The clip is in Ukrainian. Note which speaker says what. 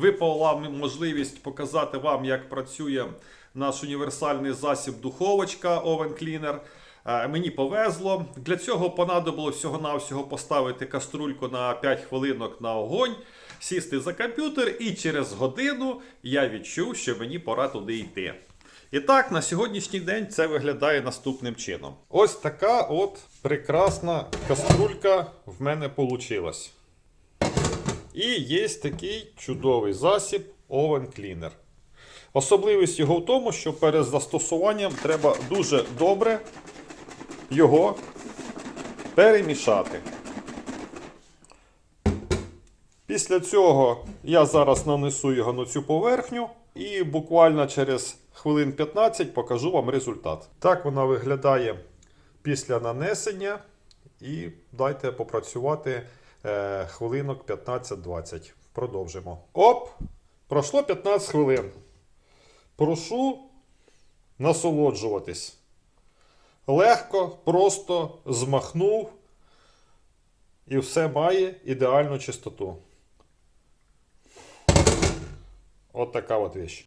Speaker 1: випала можливість показати вам, як працює наш універсальний засіб духовочка Oven Cleaner. Е, Мені повезло. Для цього понадобилось всього-навсього поставити каструльку на 5 хвилинок на огонь, сісти за комп'ютер, і через годину я відчув, що мені пора туди йти. І так, на сьогоднішній день це виглядає наступним чином. Ось така от прекрасна каструлька в мене вийшла. І є такий чудовий засіб Oven Cleaner. Особливість його в тому, що перед застосуванням треба дуже добре його перемішати. Після цього я зараз нанесу його на цю поверхню і буквально через хвилин 15 покажу вам результат. Так вона виглядає після нанесення. І дайте попрацювати е, хвилинок 15-20. Продовжимо. Оп! Пройшло 15 хвилин. Прошу насолоджуватись. Легко, просто змахнув. І все має ідеальну чистоту. От така от віч.